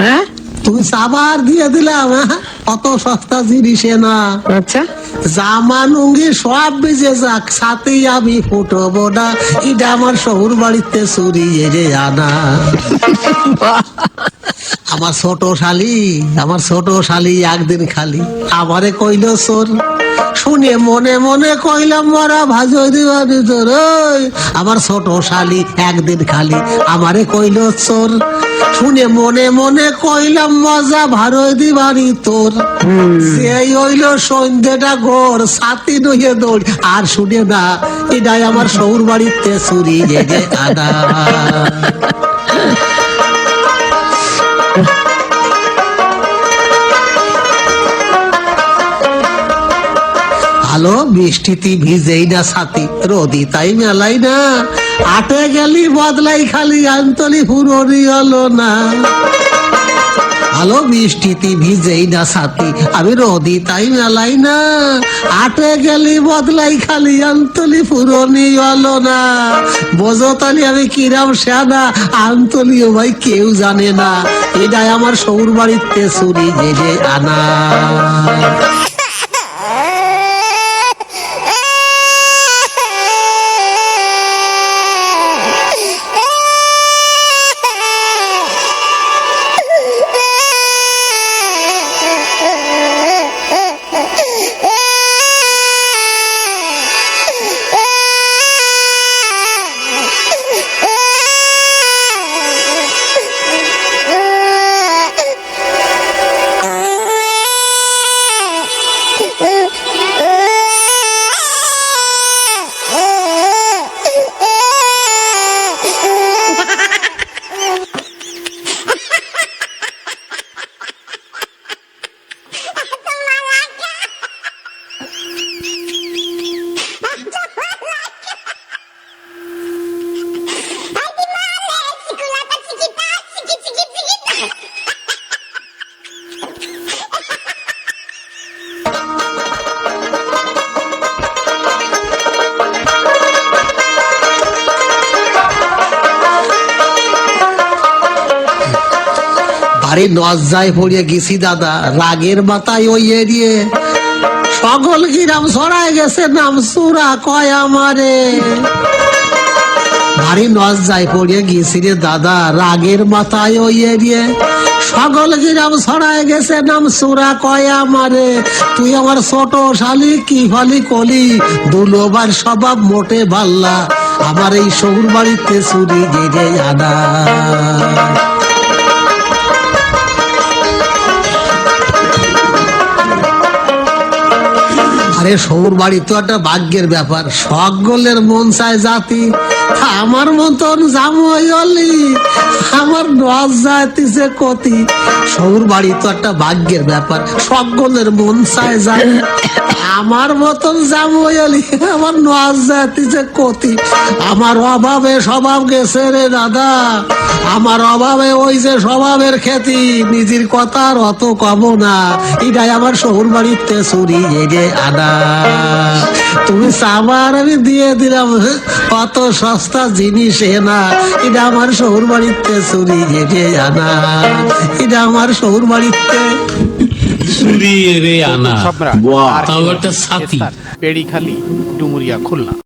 হ্যাঁ? তুমি সাবার দিয়ে দিলাম? অত সস্তা জিনিসে না। আচ্ছা। সব বেজে যাক সাথেই আমি ফুটবো না। এটা আমার শহুর বাড়িতে চুরি জেনে আনা আমার ছোট শালি আমার ছোট শালি একদিন খালি। আমারে কইল চোর শুনে মনে মনে কইলাম, মরা ভাজই দিবানি তোর। ওই। আমার ছোট শালি একদিন খালি আমারে কইল চোর। শুনে মনে মনে কইলাম, মজা ভারই দিবানি তোর। সেই হইল সন্ধ্যেটা গোর সাথী নইয়ে দৌড়। আর শুনে না, এটাই আমার শহুর বাড়িতে চুরি জেগে আনা ভালো বৃষ্টিতে ভিজেই না সাথী। রোদি তাই মেলাই না। আটে গেলি বদলাই খালি, আন্তলি ফুরনি হলো না। ভালো বৃষ্টিতে ভিজেই না সাথী, আমি রোদি তাই মেলাই না। আটে গেলি বদলাই খালি, আন্তলি ফুরনি হলো না। বোঝো তালি আমি কিরাম সেনা আন্তলিও ভাই কেউ জানে না। এটাই আমার সৌর বাড়িতে চুরি জেগে আনা। বাড়ি লজ্জায় পড়িয়ে গেছি, দাদা। রাগের মাথায় ওই এড়িয়ে সকল গ্রাম ছড়ায় গেছে, নাম সুরা কয় আমারে। ভারী পড়িয়ে গেছি রে, দাদা। রাগের মাথায় ওই সকল গ্রাম ছড়ায় গেছে, নাম সুরা কয় আমারে। তুই আমার ছোট শালি, কি ফালি কলি? দুলোবার স্বভাব মোটে ভাল্লা আমার এই শহুর বাড়িতে চুরি গেড়ে আনা। আরে শহর বাড়ি তো একটা ভাগ্যের ব্যাপার। সকলের মন চায় জাতি আমার মতন জামই অলি, আমার নজ যাইতেছে কতি। সৌর বাড়ি তো একটা ভাগ্যের ব্যাপার সকলের মন চায় জাতি আমার মতন জামই অলি, আমার নজ যাইতেছে কতি। আমার অভাবে স্বভাব গেছে রে দাদা, আমার অভাবে ওই যে স্বভাবের খ্যাতি, নিজের কথা আর অত কব না। এটাই আমার শহুর বাড়িতে চুরি জেগে আনা তুমি সাবার আমি দিয়ে দিলাম হ্যাঁ? কত সস্তা জিনিস এনা এটা আমার শহর বাড়িতে চুরি ঘেটে আনা। এটা আমার শহর বাড়িতে চুরি রে আনা। বাহ, তাও একটা সাথী। পেড়িখালি ডুমুরিয়া খুলনা।